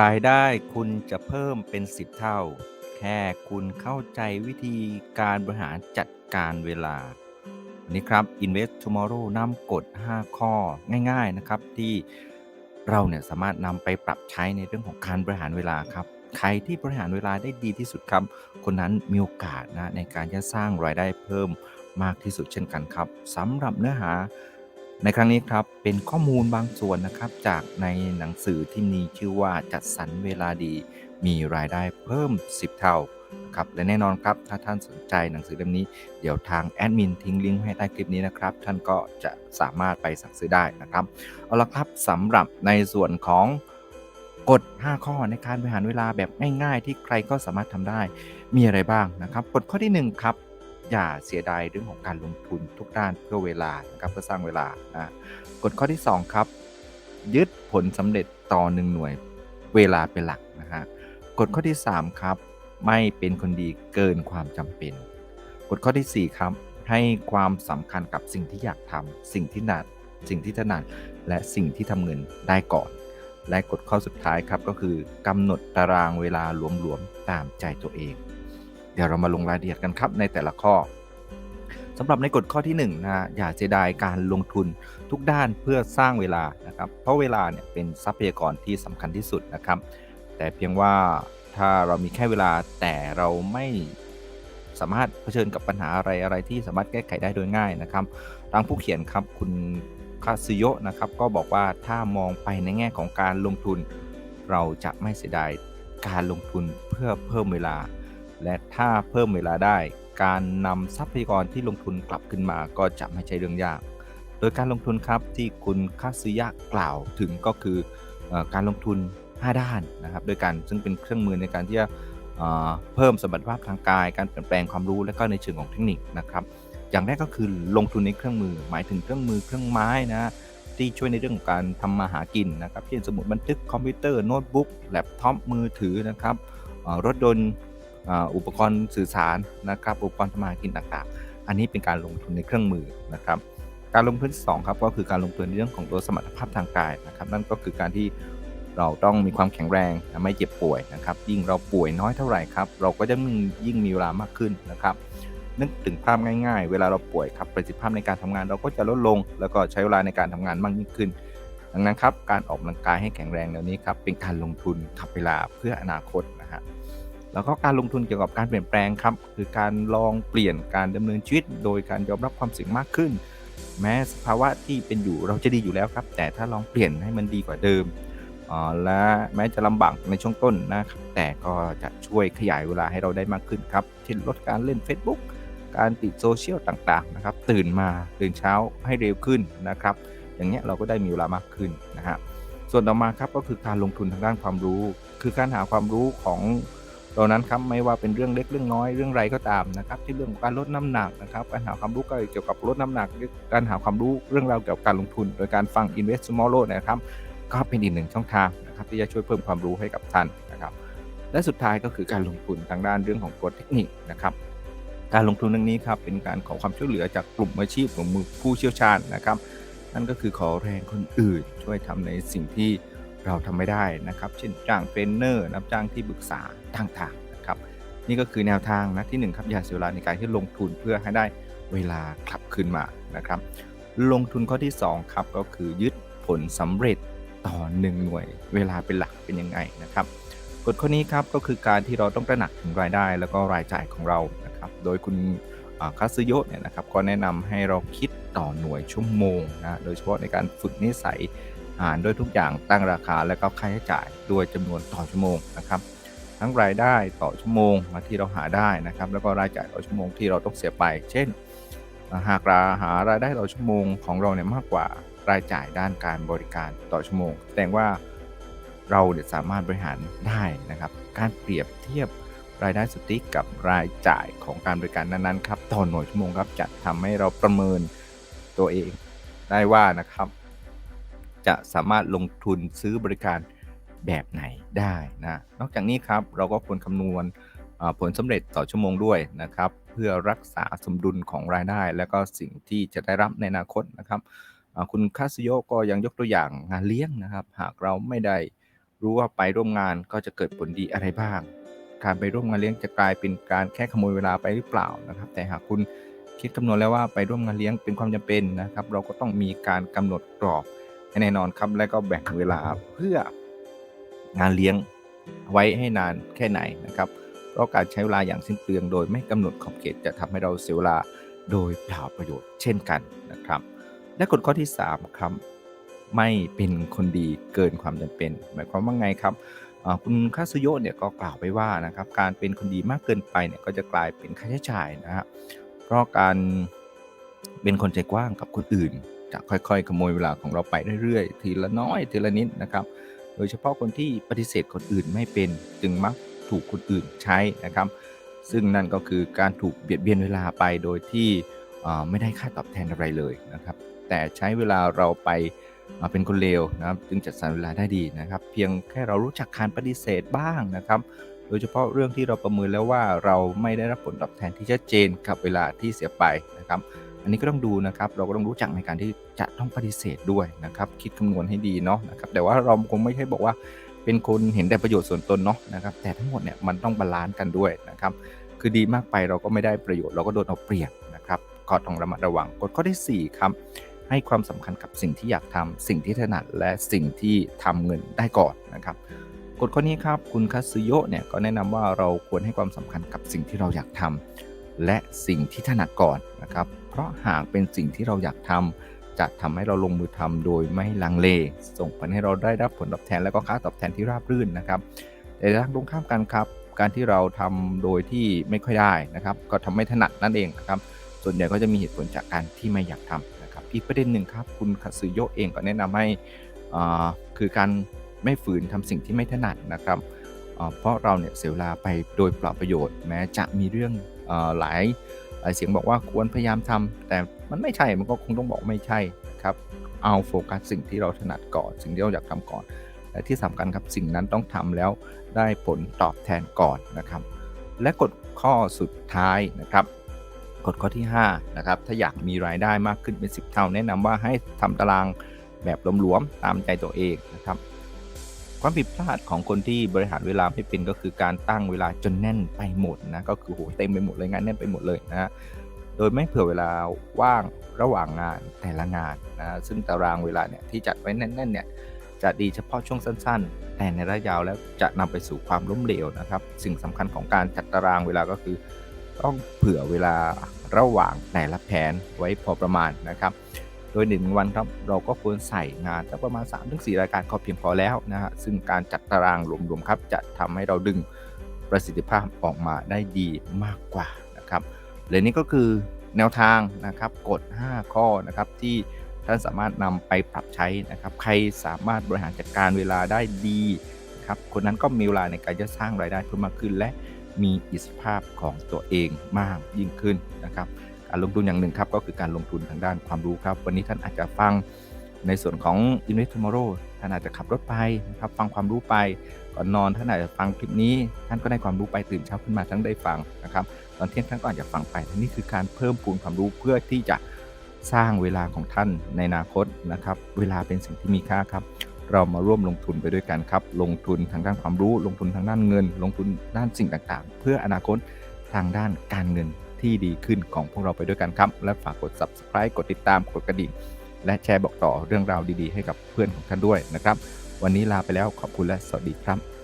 รายได้คุณจะเพิ่มเป็น 10 เท่า แค่คุณเข้าใจวิธีการบริหารจัดการเวลา วันนี้ครับ Invest Tomorrow นำกฎ 5 ข้อง่าย ๆ นะครับ ที่เราเนี่ยสามารถนำไปปรับใช้ในเรื่องของการบริหารเวลาครับ ใครที่บริหารเวลาได้ดีที่สุดครับ คนนั้นมีโอกาสนะในการจะสร้างรายได้เพิ่มมากที่สุดเช่นกันครับสำหรับเนื้อหา ในครั้งนี้ครับเป็นข้อมูลบางส่วนนะครับจากในหนังสือที่มีชื่อว่าจัดสรรเวลาดีมีรายได้เพิ่ม 10 เท่าครับและแน่นอนครับถ้าท่านสนใจหนังสือเล่มนี้เดี๋ยวทางแอดมินทิ้งลิงก์ให้ใต้คลิปนี้นะครับ ท่านก็จะสามารถไปสั่งซื้อได้นะครับเอาละครับสำหรับในส่วนของกฎ 5 ข้อในการบริหารเวลาแบบง่าย ๆ ที่ใครก็สามารถทำได้มีอะไรบ้างนะครับกฎข้อที่ 1 ครับ อย่าเสียดายเรื่องของการลงทุนทุกด้านเพื่อเวลานะครับเพื่อสร้างเวลานะกฎข้อที่ 2 ครับ ยึดผลสำเร็จต่อหนึ่งหน่วยเวลาเป็นหลักนะฮะกฎข้อที่ 3 ครับ ไม่เป็นคนดีเกินความจำเป็น กฎข้อที่ 4 ครับ ให้ความสำคัญกับสิ่งที่อยากทำสิ่งที่หนัดสิ่งที่ถนัดและสิ่งที่ทำเงินได้ก่อน และกฎข้อสุดท้ายครับก็คือกำหนดตารางเวลาหลวมๆตามใจตัวเอง เดี๋ยวเรามาลงรายละเอียดกันครับในแต่ละข้อสำหรับในกฎข้อที่1นะอย่าเสียดายการลงทุนทุกด้านเพื่อสร้างเวลานะครับ เพราะเวลาเนี่ยเป็นทรัพยากรที่สำคัญที่สุดนะครับ แต่เพียงว่าถ้าเรามีแค่เวลาแต่เราไม่สามารถเผชิญกับปัญหาอะไรอะไรที่สามารถแก้ไขได้โดยง่ายนะครับทางผู้เขียนครับคุณคาซิโยนะครับก็บอกว่าถ้ามองไปในแง่ของการลงทุน เราจะไม่เสียดายการลงทุนเพื่อเพิ่มเวลา และถ้าเพิ่มเวลาได้ การนำทรัพยากรที่ลงทุนกลับขึ้นมาก็จะไม่ใช่เรื่องยาก โดยการลงทุนครับที่คุณคาซิยะกล่าวถึงก็คืออการลงทุน 5 ด้านนะครับด้วยกันซึ่งเป็นเครื่องมือในการที่จะเพิ่มสมรรถภาพทางกาย การเปลี่ยนแปลงความรู้และก็ในเชิงของเทคนิคนะครับอย่างแรกก็คือลงทุนในเครื่องมือ หมายถึงเครื่องมือเครื่องไม้นะที่ช่วยในเรื่องของการทำมาหากินนะครับเช่นสมุดบันทึกคอมพิวเตอร์โน้ตบุ๊กแล็ปท็อปมือถือนะครับรถยนต์ อุปกรณ์สื่อสารนะครับอุปกรณ์ทำมาหากินต่างๆ อันนี้เป็นการลงทุนในเครื่องมือนะครับการลงทุนที่2ครับก็คือการลงทุนในเรื่องของตัวสมรรถภาพทางกายนะครับนั่นก็คือการที่เราต้องมีความแข็งแรงไม่เจ็บป่วยนะครับยิ่งเราป่วยน้อยเท่าไหร่ครับเราก็จะยิ่งมีเวลามากขึ้นนะครับนึกถึงภาพง่ายๆ เวลาเราป่วยครับประสิทธิภาพในการทำงานเราก็จะลดลง แล้วก็ใช้เวลาในการทำงานมากยิ่งขึ้น ดังนั้นครับการออกกำลังกายให้แข็งแรงเหล่านี้ครับเป็นการลงทุนขับเวลาเพื่ออนาคตนะฮะ แล้วก็การลงทุนเกี่ยวกับการเปลี่ยนแปลงครับคือการลองเปลี่ยนการดำเนินชีวิต โดยการยอมรับความเสี่ยงมากขึ้น แม้สภาวะที่เป็นอยู่เราจะดีอยู่แล้วครับ แต่ถ้าลองเปลี่ยนให้มันดีกว่าเดิมและแม้จะลำบากในช่วงต้นนะครับแต่ก็จะช่วยขยายเวลาให้เราได้มากขึ้นครับเช่นลดการเล่น Facebook การติดโซเชียลต่างๆนะครับตื่นมาตื่นเช้าให้เร็วขึ้นนะครับอย่างเงี้ยเราก็ได้มีเวลามากขึ้นนะฮะส่วนต่อมาครับก็คือการลงทุนทางด้านความรู้ คือการหาความรู้ของ เรานั้นครับไม่ว่าเป็นเรื่องเล็กเรื่องน้อยเรื่องไรก็ตามนะครับ ที่เรื่องของการลดน้ำหนักนะครับการหาความรู้เกี่ยวกับลดน้ำหนัก การหาความรู้เรื่องราวเกี่ยวกับการลงทุน โดยการฟัง Invest Tomorrow นะครับ ก็เป็นอีกหนึ่งช่องทางนะครับที่จะช่วยเพิ่มความรู้ให้กับท่านนะครับและสุดท้ายก็คือการลงทุนทางด้านเรื่องของกฎเทคนิคนะครับการลงทุนเรื่องนี้ครับเป็นการขอความช่วยเหลือจากกลุ่มอาชีพของมือผู้เชี่ยวชาญนะครับ นั่นก็คือขอแรงคนอื่นช่วยทำในสิ่งที่ เราทำไม่ได้นะครับ เช่นจ้างเทรนเนอร์นับจ้างที่ปรึกษาต่างๆนะครับ นี่ก็คือแนวทางนะที่1ครับอย่าเสียเวลาในการที่ลงทุนเพื่อให้ได้เวลากลับคืนมานะครับ ลงทุนข้อที่2ครับก็คือยึดผลสำเร็จต่อ 1 หน่วย เวลาเป็นหลักเป็นยังไงนะครับกฎข้อนี้ครับก็คือการที่เราต้องตระหนักถึงรายได้แล้วก็รายจ่ายของเรานะครับ โดยคุณคาซึโยะเนี่ยนะครับก็แนะนำให้เราคิดต่อหน่วยชั่วโมงนะ โดยเฉพาะในการฝึกนิสัย อ่านด้วยทุกอย่างตั้งราคาและก็ค่าใช้จ่ายด้วยจำนวนต่อชั่วโมงนะครับ ทั้งรายได้ต่อชั่วโมงที่เราหาได้นะครับ แล้วก็รายจ่ายต่อชั่วโมงที่เราต้องเสียไป เช่น หากราหารายได้ต่อชั่วโมงของเราเนี่ยมากกว่ารายจ่ายด้านการบริการต่อชั่วโมงแสดงว่าเราเนี่ยสามารถบริหารได้นะครับ การเปรียบเทียบรายได้สุทธิกับรายจ่ายของการบริการนั้นๆครับต่อหน่วยชั่วโมงครับจะทำให้เราประเมินตัวเองได้ว่านะครับ จะสามารถลงทุนซื้อบริการแบบไหนได้นะนอกจากนี้ครับเราก็ควรคำนวณผลสำเร็จต่อชั่วโมงด้วยนะครับ เพื่อรักษาสมดุลของรายได้ และก็สิ่งที่จะได้รับในอนาคตนะครับคุณคาซิโยก็ยังยกตัวอย่างงานเลี้ยงนะครับ หากเราไม่ได้รู้ว่าไปร่วมงานก็จะเกิดผลดีอะไรบ้าง การไปร่วมงานเลี้ยงจะกลายเป็นการแค่ขโมยเวลาไปหรือเปล่านะครับ แต่หากคุณคิดคำนวณแล้วว่าไปร่วมงานเลี้ยงเป็นความจำเป็นนะครับ เราก็ต้องมีการกำหนดกรอบ แน่นอนครับ และก็แบ่งเวลาเพื่องานเลี้ยงไว้ให้นานแค่ไหนนะครับ เพราะการใช้เวลาอย่างสิ้นเปลืองโดยไม่กำหนดขอบเขตจะทำให้เราเสียเวลาโดยเปล่าประโยชน์เช่นกันนะครับ และกฎข้อที่ 3 ครับ ไม่เป็นคนดีเกินความจำเป็น หมายความว่าไงครับคุณคาซุโยเนี่ยก็กล่าวไปว่านะครับการเป็นคนดีมากเกินไปเนี่ยก็จะกลายเป็นค่าใช้จ่ายนะฮะเพราะการเป็นคนใจกว้างกับคนอื่น จะค่อยๆขโมยเวลาของเราไปเรื่อยๆ ทีละน้อยทีละนิดนะครับ โดยเฉพาะคนที่ปฏิเสธคนอื่นไม่เป็นจึงมักถูกคนอื่นใช้นะครับ ซึ่งนั่นก็คือการถูกเบียดเบียนเวลาไปโดยที่ไม่ได้ค่าตอบแทนอะไรเลยนะครับ แต่ใช้เวลาเราไปอ่าเป็นคนเลวนะครับจึงจัดสรรเวลาได้ดีนะครับ เพียงแค่เรารู้จักการปฏิเสธบ้างนะครับ โดยเฉพาะเรื่องที่เราประเมินแล้วว่าเราไม่ได้รับผลตอบแทนที่ชัดเจนกับเวลาที่เสียไปนะครับ อันนี้ก็ต้องดูนะครับ เราก็ต้องรู้จักในการที่จะต้องปฏิเสธด้วยนะครับ คิดคำนวณให้ดีเนาะนะครับ แต่ว่าเราคงไม่ใช่บอกว่าเป็นคนเห็นแต่ประโยชน์ส่วนตนเนาะนะครับ แต่ทั้งหมดเนี่ยมันต้องบาลานซ์กันด้วยนะครับ คือดีมากไปเราก็ไม่ได้ประโยชน์เราก็โดนเอาเปรียบนะครับก็ต้องระมัดระวังกฎข้อที่ 4 ครับ ให้ความสำคัญกับสิ่งที่อยากทำสิ่งที่ถนัดและสิ่งที่ทำเงินได้ก่อนนะครับกฎข้อนี้ครับคุณคาซึโยะเนี่ยก็แนะนำว่าเราควรให้ความสำคัญกับสิ่งที่เราอยากทำ และสิ่งที่ถนัดก่อนนะครับ เพราะหากเป็นสิ่งที่เราอยากทำจะทำให้เราลงมือทำโดยไม่ลังเล ส่งผลให้เราได้รับผลตอบแทนและก็ค่าตอบแทนที่ราบรื่นนะครับ แต่ทางตรงข้ามกันครับ การที่เราทำโดยที่ไม่ค่อยได้นะครับ ก็ทำไม่ถนัดนั่นเองนะครับ ส่วนใหญ่ก็จะมีเหตุผลจากการที่ไม่อยากทำนะครับ อีกประเด็นหนึ่งครับ คุณคาซึโยเองก็แนะนำให้อ่าคือการไม่ฝืนทำสิ่งที่ไม่ถนัดนะครับ เพราะเราเนี่ยเสียเวลาไปโดยเปล่าประโยชน์ แม้จะมีเรื่อง หลายหลายเสียงบอกว่าควรพยายามทำแต่มันไม่ใช่มันก็คงต้องบอกไม่ใช่นะครับเอาโฟกัสสิ่งที่เราถนัดก่อน สิ่งที่เราอยากทำก่อน และที่สำคัญครับสิ่งนั้นต้องทำแล้วได้ผลตอบแทนก่อนนะครับ และกฎข้อสุดท้ายนะครับกฎข้อที่5นะครับถ้าอยากมีรายได้มากขึ้นเป็น 10 เท่า แนะนำว่าให้ทำตารางแบบหลวมๆตามใจตัวเองนะครับ ความผิดพลาดของคนที่บริหารเวลาไม่เป็นก็คือการตั้งเวลาจนแน่นไปหมดนะก็คือโหเต็มไปหมดเลยงานแน่นไปหมดเลยนะโดยไม่เผื่อเวลาว่างระหว่างงานแต่ละงานนะซึ่งตารางเวลาเนี่ยที่จัดไว้แน่นๆเนี่ยจะดีเฉพาะช่วงสั้น ๆ แต่ในระยะยาวแล้วจะนำไปสู่ความล้มเหลวนะครับ สิ่งสำคัญของการจัดตารางเวลาก็คือ ต้องเผื่อเวลาระหว่างแต่ละแผนไว้พอประมาณนะครับ โดยหนึ่งวันครับเราก็ควรใส่งานสักประมาณ 3-4 รายการก็เพียงพอแล้วนะฮะซึ่งการจัดตารางรวมๆครับจะทำให้เราดึงประสิทธิภาพออกมาได้ดีมากกว่านะครับและนี่ก็คือแนวทางนะครับกฎ 5 ข้อนะครับที่ท่านสามารถนำไปปรับใช้นะครับใครสามารถบริหารจัดการเวลาได้ดีครับคนนั้นก็มีเวลาในการจะสร้างรายได้เพิ่มมากขึ้น และมีอิสรภาพของตัวเองมากยิ่งขึ้นนะครับ การลงทุนอย่างหนึ่งครับก็คือการลงทุนทางด้านความรู้ครับ วันนี้ท่านอาจจะฟังในส่วนของ Invest Tomorrow ท่านอาจจะขับรถไปนะครับฟังความรู้ไปก่อนนอนท่านอาจจะฟังคลิปนี้ ท่านก็ได้ความรู้ไปตื่นเช้าขึ้นมาทั้งได้ฟังนะครับตอนเที่ยงท่านก็อาจจะฟังไปนี่คือการเพิ่มพูนความรู้เพื่อที่จะสร้างเวลาของท่านในอนาคตนะครับ เวลาเป็นสิ่งที่มีค่าครับ เรามาร่วมลงทุนไปด้วยกันครับ ลงทุนทางด้านความรู้ ลงทุนทางด้านเงิน ลงทุนด้านสิ่งต่างๆ เพื่ออนาคตทางด้านการเงิน ที่ดีขึ้นของพวกเราไปด้วยกันครับ และฝากกด subscribe กดติดตามกดกระดิ่ง และแชร์บอกต่อเรื่องราวดีๆ ให้กับเพื่อนของท่านด้วยนะครับ วันนี้ลาไปแล้วขอบคุณและสวัสดีครับ